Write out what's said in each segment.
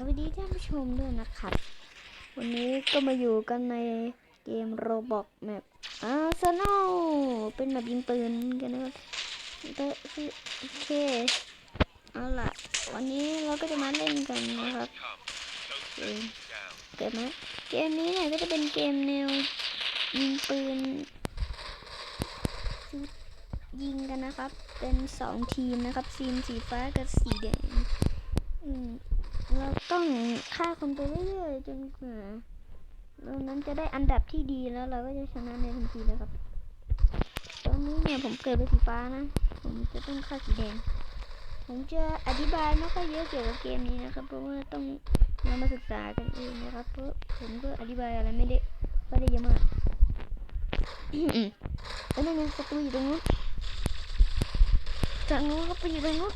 สวัสดีท่านผู้ชมด้วยนะครับ วันนี้ก็มาอยู่กันในเกมโรบอกแมปอาร์เซนอลเป็นแบบยิงปืนกันนะครับโอเคเอาล่ะ วันนี้เราก็จะมาเล่นกันนะครับเกิดไหมเกมนี้เนี่ยก็จะเป็นเกมแนวยิงปืนยิงกันนะครับ เป็นสองทีมนะครับทีมสีฟ้ากับสีแดงอืม เราต้องฆ่าคนไปเรื่อยๆจนกว่าเรานั้นจะได้อันดับที่ดีแล้วเราก็จะชนะในทันทีเลยครับ ตอนนี้เนี่ยผมเกิดเป็นสีฟ้านะ ผมจะต้องฆ่าสีแดง ผมจะอธิบายไม่ค่อยเยอะเกี่ยวกับเกมนี้นะครับ เพราะว่าต้องเรามาศึกษากันเองนะครับ เพราะผมก็อธิบายอะไรไม่ได้ไม่ได้เยอะมากแล้วนั่นไงศัตรูอยู่ตรงนู้นจากนู้นก็ไปอยู่ตรงนู้น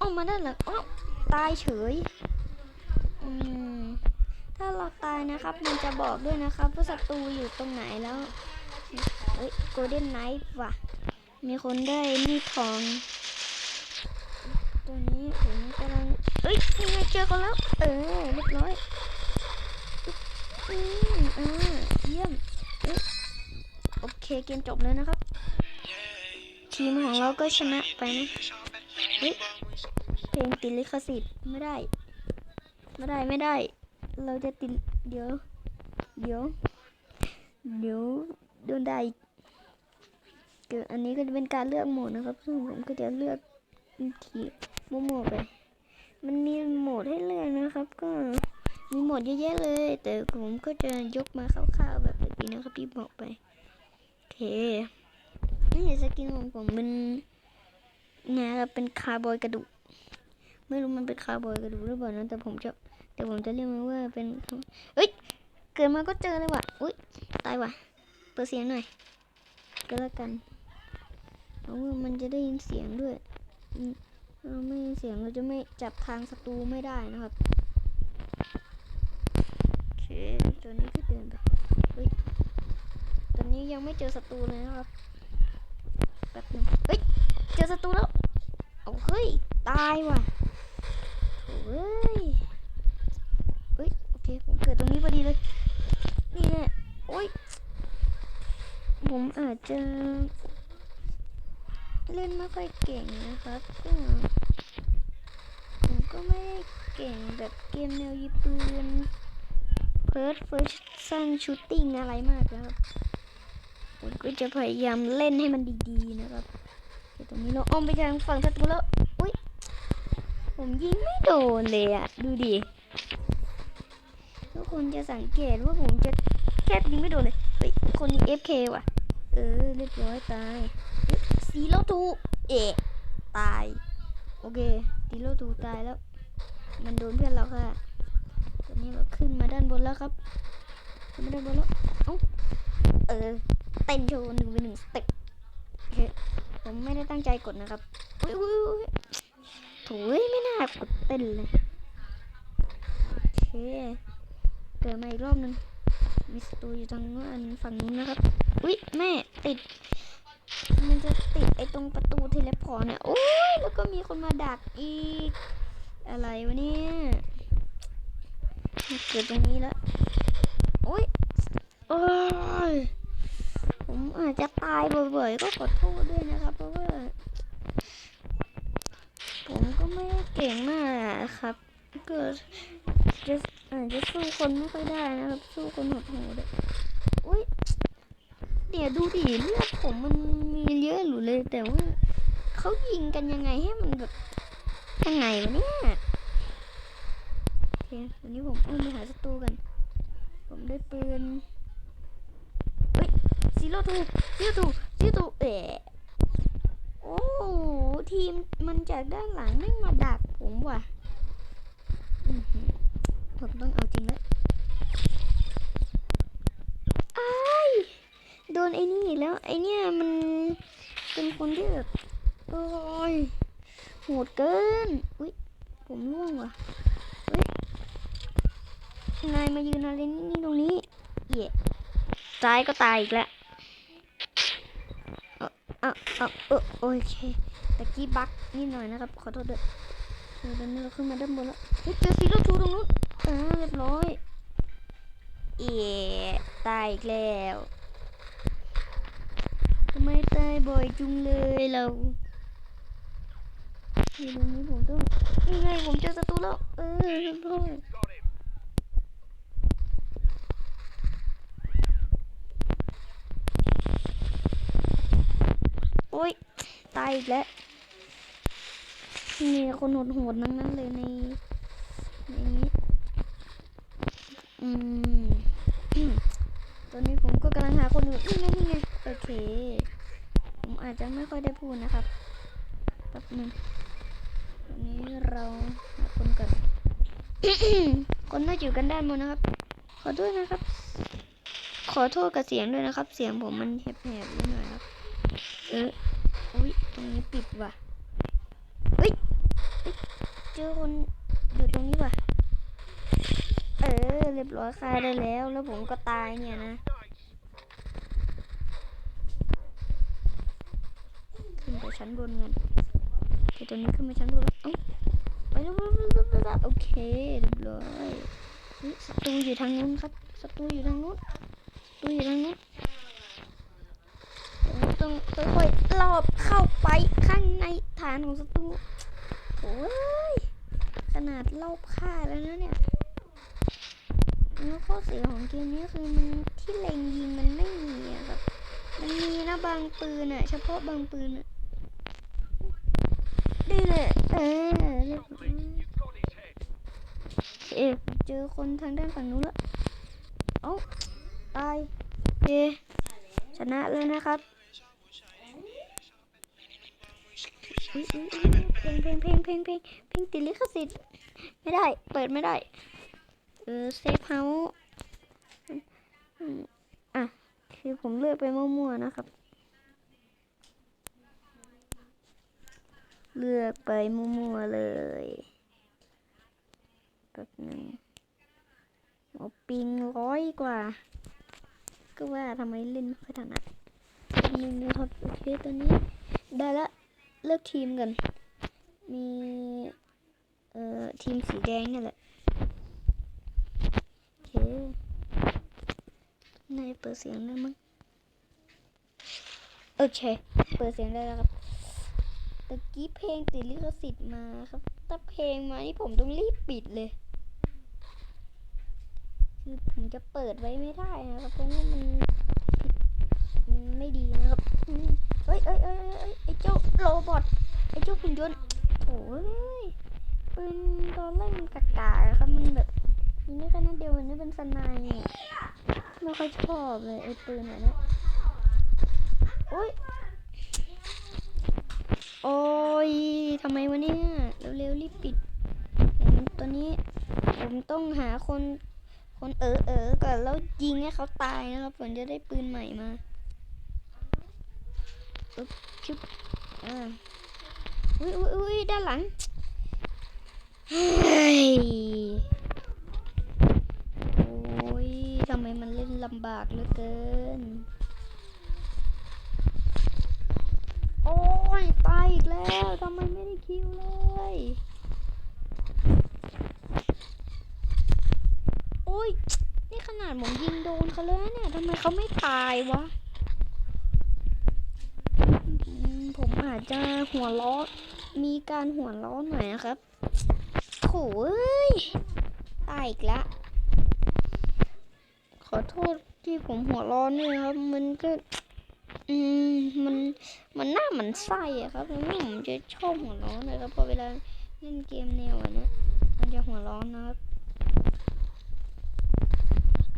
ออกมาด้านหลังอ้าวตายเฉย อืม ถ้าเราตายนะครับ มันจะบอกด้วยนะครับว่าศัตรูอยู่ตรงไหนแล้วเฮ้ยโกลเด้นไนฟ์ว่ะ มีคนได้มีดทอง ตัวนี้ผมกำลัง เอ้ยยังไงเจอกันแล้ว เออเรียบร้อยอืมเออเยี่ยมเอ้ยโอเคเกมจบแล้วนะครับ ทีมของเราก็ชนะไปนะเฮ้ย เพลงติดลิขสิทธิ์ไม่ได้ ไม่ได้ไม่ได้ เราจะติดเดี๋ยว เดี๋ยว เดี๋ยวโดนได้อีกเดี๋ยวอันนี้ก็จะเป็นการเลือกโหมดนะครับ ซึ่งผมก็จะเลือกทีมั่วๆไป มันมีโหมดให้เลือกนะครับ ก็มีโหมดเยอะแยะเลย แต่ผมก็จะยกมาคร่าวๆแบบนี้นะครับที่บอกไปโอเคนี่สกินของผมเป็นนะครับเป็นคาร์บอยกระดูก ไม่รู้มันเป็นคาร์บอยกระดูกหรือเปล่านะแต่ผมจะแต่ผมจะเรียกมันว่าเป็นเอ้ยเกิดมาก็เจอเลยว่ะอุ้ยตายว่ะเปิดเสียงหน่อยก็แล้วกันเพราะว่ามันจะได้ยินเสียงด้วยถ้าเราไม่ยินเสียงเราจะไม่จับทางศัตรูไม่ได้นะครับโอเคตัวนี้ก็เดินไปเฮ้ยตอนนี้ยังไม่เจอศัตรูเลยนะครับแป๊บนึงเฮ้ยเจอศัตรูแล้วเอาเฮ้ยตายว่ะ เฮ้ยเฮ้ย โอเค ผมเกิดตรงนี้พอดีเลย นี่แน่โอ้ย ผมอาจจะ เล่นไม่ค่อยเก่งนะครับก็ผมก็ไม่ได้เก่งแบบเกมแนวยิงปืนเพิร์ดเฟิร์สซันชูตติ้งอะไรมากนะครับ ผมก็จะพยายามเล่นให้มันดีๆนะครับตรงนี้เราอ้อมไปทางฝั่งศัตรูแล้วอุ้ย ผมยิงไม่โดนเลยอะดูดิทุกคนจะสังเกตว่าผมจะแทบยิงไม่โดนเลยเฮ้ยคนนี้ FK ว่ะ เออเรียบร้อยตายซีโร่ทูเอะตาย โอเคซีโร่ทูตายแล้ว มันโดนเพื่อนเราค่ะตอนนี้เราขึ้นมาด้านบนแล้วครับขึ้นมาด้านบนแล้วเอ้าเออเต้นโชว์หนึ่งเป็นหนึ่งสเต็ปโอเคผมไม่ได้ตั้งใจกดนะครับอุ้ยอุ้ยอุ้ย ถุยไม่น่ากดเต้นเลยโอเคเกิดมาอีกรอบนึงมีศัตรูอยู่ทางนู้นฝั่งนู้นนะครับอุ้ยแม่ติด มันจะติดไอ้ตรงประตูเทเลพอร์ตเนี่ยโอ้ยแล้วก็มีคนมาดักอีก อะไรวะเนี่ยเกิดตรงนี้แล้วโอ้ยโอ้ยผมอาจจะตายบ่อยๆก็ขอโทษด้วยนะครับเพราะว่า ผมก็ ไม่เก่งมากครับก็จะอาจจะสู้คนไม่ค่อยได้นะครับ สู้คนโหดๆอะอุ้ยเนี่ยดูดิเลือดผมมันมีเยอะหรือเลย แต่ว่าเขายิงกันยังไงให้มันแบบยังไงวะเนี่ยโอเควันนี้ผมเอาไปหาศัตรูกัน ผมได้ปืนเฮ้ยซีโร่ทูซีโร่ทูซีโร่ทูเอ๋ โอ้โหทีมมันจากด้านหลังไม่งมาดักผมว่ะอือหือผมต้องเอาจริงแล้วอ้โดนไอ้นี่แล้ว ไอ้เนี่ยมันเป็นคนที่แบบโอ้ยโหดเกิน อุ้ยผมร่วงว่ะเฮ้ยนายมายืนอะไรนี่ตรงนี้ เย่ตายก็ตายอีกแล้ว ออเออเออโอเคตะกี้บักนิดหน่อยนะครับขอโทษด้วยเออตอนนี้เราขึ้นมาด้านบนแล้วเจอสีเราทูตรงนู้นอ่าเรียบร้อยเอ๋ตายอีกแล้วทำไมตายบ่อยจุงเลยเราอยู่ตรงนี้ผมต้องนี่ไงผมเจอศัตรูแล้วเออเรียบร้อย อ๊ยตายอีกแล้ว มีคนโหดๆทั้งนั้นเลยในในนี้อืมอืม ตอนนี้ผมก็กำลังหาคนอยู่นี่ไงนี่ไง โอเค ผมอาจจะไม่ค่อยได้พูดนะครับ แป๊บนึงตอนนี้เราหาคนก่อน คนน่าอยู่กันด้านบนนะครับ ขอโทษนะครับขอโทษกับเสียงด้วยนะครับ เสียงผมมันแหบๆนิดหน่อยครับ เออ อุ้ยตรงนี้ปิดว่ะเฮ้ยเฮ้ยเจอคนอยู่ตรงนี้ว่ะ เออเรียบร้อยคายได้แล้ว แล้วผมก็ตายเนี่ยนะขึ้นไปชั้นบนกันโอเคตอนนี้ขึ้นไปชั้นบนแล้วเอ้าไปแล้วโอเคเรียบร้อยเฮ้ยศัตรูอยู่ทางนู้นครับศัตรูอยู่ทางนู้นศัตรูอยู่ทางนู้น ต้องค่อยๆลอบเข้าไปข้างในฐานของศัตรูโอ้ยขนาดลอบฆ่าแล้วนะเนี่ยแล้วข้อเสียของเกมนี้คือมันที่เล็งยิงมันไม่มีอะครับมันมีนะบางปืนอะเฉพาะบางปืนอะนี่แหละเออเรียบร้อยเอ๊ะเจอคนทางด้านฝั่งนู้นละเอ้าตายเอชนะเลยนะครับ อุ๊ยอุ๊ยอุ๊ย เพลงเพลงเพลงเพลงเพลงเพลงติดลิขสิทธิ์ไม่ได้ เปิดไม่ได้ เออเซฟเฮาส์อะ คือผมเลือกไปมั่วๆนะครับ เลือกไปมั่วๆเลยแป๊บหนึงโอ้ปิงร้อยกว่า ก็ว่าทำไมเล่นไม่ค่อยถนัดแป๊บหนึงนะครับโอเคตอนนี้ได้ละ เลือกทีมกัน มีเอ่อทีมสีแดงนี่แหละโอเคนายเปิดเสียงได้มั้งโอเค เปิดเสียงได้แล้วครับตะกี้เพลงติดลิขสิทธิ์มาครับ ถ้าเพลงมานี่ผมต้องรีบปิดเลย คือผมจะเปิดไว้ไม่ได้นะครับ เพราะว่ามัน มันไม่ดีนะครับ เอ้ยเอ้ยเอ้ยเอ้ยไอ้เจ้าโรบอทไอ้เจ้าหุ่นยนต์โอ้ยปืนตอนแรกมันกากาครับมันแบบยิงได้แค่นัดเดียวมันไม่เป็นสไนด์อะไม่ค่อยชอบเลยไอ้ปืนเนี้ยโอ้ยโอ้ยทำไมวะเนี่ยเร็วๆรีบปิดผมตอนนี้ผมต้องหาคนคนเออเออก่อนแล้วยิงให้เขาตายนะครับผมจะได้ปืนใหม่มาึ๊บชุบอ่าอุ้ยอุ้ยอุ้ยด้านหลังเฮ้ยโอ้ยทำไมมันเล่นลำบากเหลือเกิน โอ้ยตายอีกแล้วทำไมไม่ได้คิวเลยโอ้ยนี่ขนาดผมยิงโดนเขาเลยเนี่ยทำไมเขาไม่ตายวะ อืมผม อาจจะหัวล้อมีการหัวล้อหน่อยนะครับโถ่เอ้ยตายอีกแล้วขอโทษที่ผมหัวร้อนด้วยครับ มันก็ อืมมันมันหน้ามันไส้อะครับแล้วผมจะชอบหัวร้อนเลยครับพอเวลาเล่นเกมแนวเนี้ยมันจะหัวร้อนนะครับ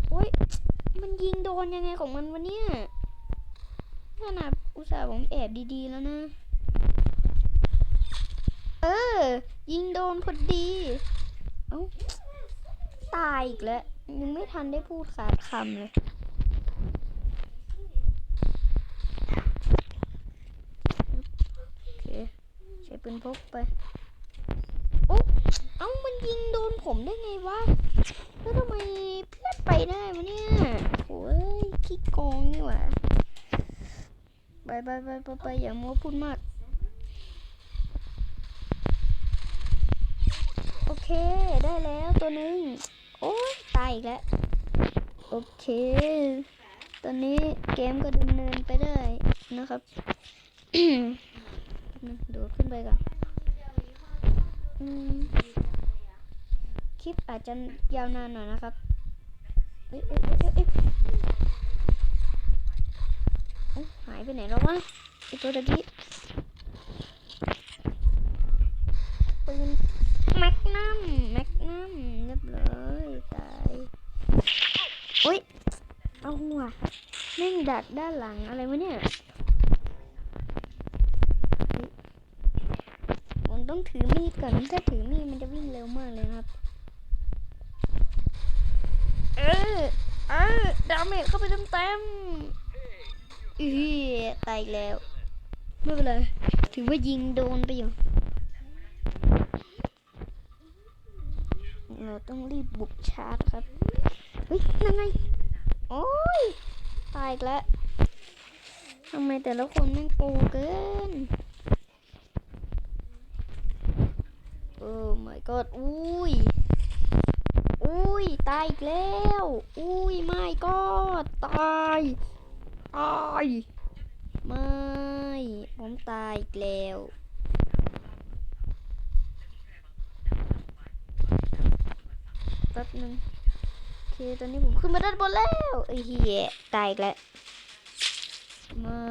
โอ้ยมันยิงโดนยังไงของมันวะเนี่ย ขนาดอุตส่าห์ผมแอบดีๆแล้วนะ เออ ยิงโดนพอดีเอ้าตายอีกแล้วยังไม่ทันได้พูดขาดคำเลยโอเคใช้ปืนพกไปโอ้เอ้ามันยิงโดนผมได้ไงวะแล้วทำไมเพื่อนไปได้วะเนี่ยโอ้ยขี้โกงนี่หว่า ไปไปไปไปไปอย่ามัวพูดมาก โอเคได้แล้วตัวนึง โอ้ยตายอีกแล้ว โอเค ตอนนี้เกมก็ดำเนินไปได้นะครับโดดขึ้นไปก่อนอคลิปอาจจะยาวนานหน่อยนะครับ หายไปไหนแล้ววะไอตัวตะกี้ปืนแม็กนัมแม็กนัมเรียบร้อยตายโอ้ยเอาว่ะแม่งดักด้านหลังอะไรวะเนี่ยผมต้องถือมีดก่อนถ้าถือมีดมันจะวิ่งเร็วมากเลยครับ เออเออดาเมจเข้าไปเต็มเต็ม ๆอีตายอีกแล้ว ไม่เป็นไร ถือว่ายิงโดนไปอยู่ เราต้องรีบบุกชาร์จครับ เฮ้ยยังไง โอ้ย ตายอีกแล้วทำไมแต่ละคนแม่งโกงเกิน โอ้ my god อุ้ย อุ้ย ตายอีกแล้ว อุ้ยไม่ก็ตาย ตายไม่ ผมตายอีกแล้วแป๊บนึงโอเคตอนนี้ผมขึ้นมาด้านบนแล้วไอ้เหี้ยตายอีกแล้วไม่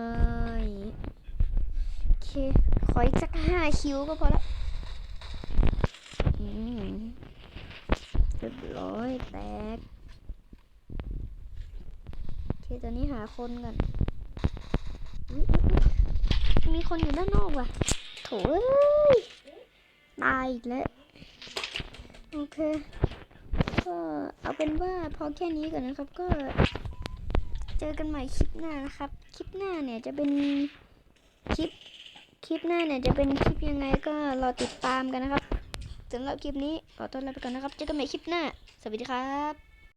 โอเค ขออีกสักห้าคิวก็พอละอืมเรียบร้อยแตก ตอนนี้หาคนกันมีคนอยู่ด้านนอกว่ะ โถเอ้ยตายอีกแล้ว โอเค ก็เอาเป็นว่าพอแค่นี้ก่อนนะครับ ก็ เจอกันใหม่คลิปหน้านะครับ คลิปหน้าเนี่ยจะเป็นคลิป คลิปหน้าเนี่ยจะเป็นคลิปยังไงก็รอติดตามกันนะครับสำหรับคลิปนี้ขอต้อนรับไปก่อนนะครับ เจอกันใหม่คลิปหน้า สวัสดีครับ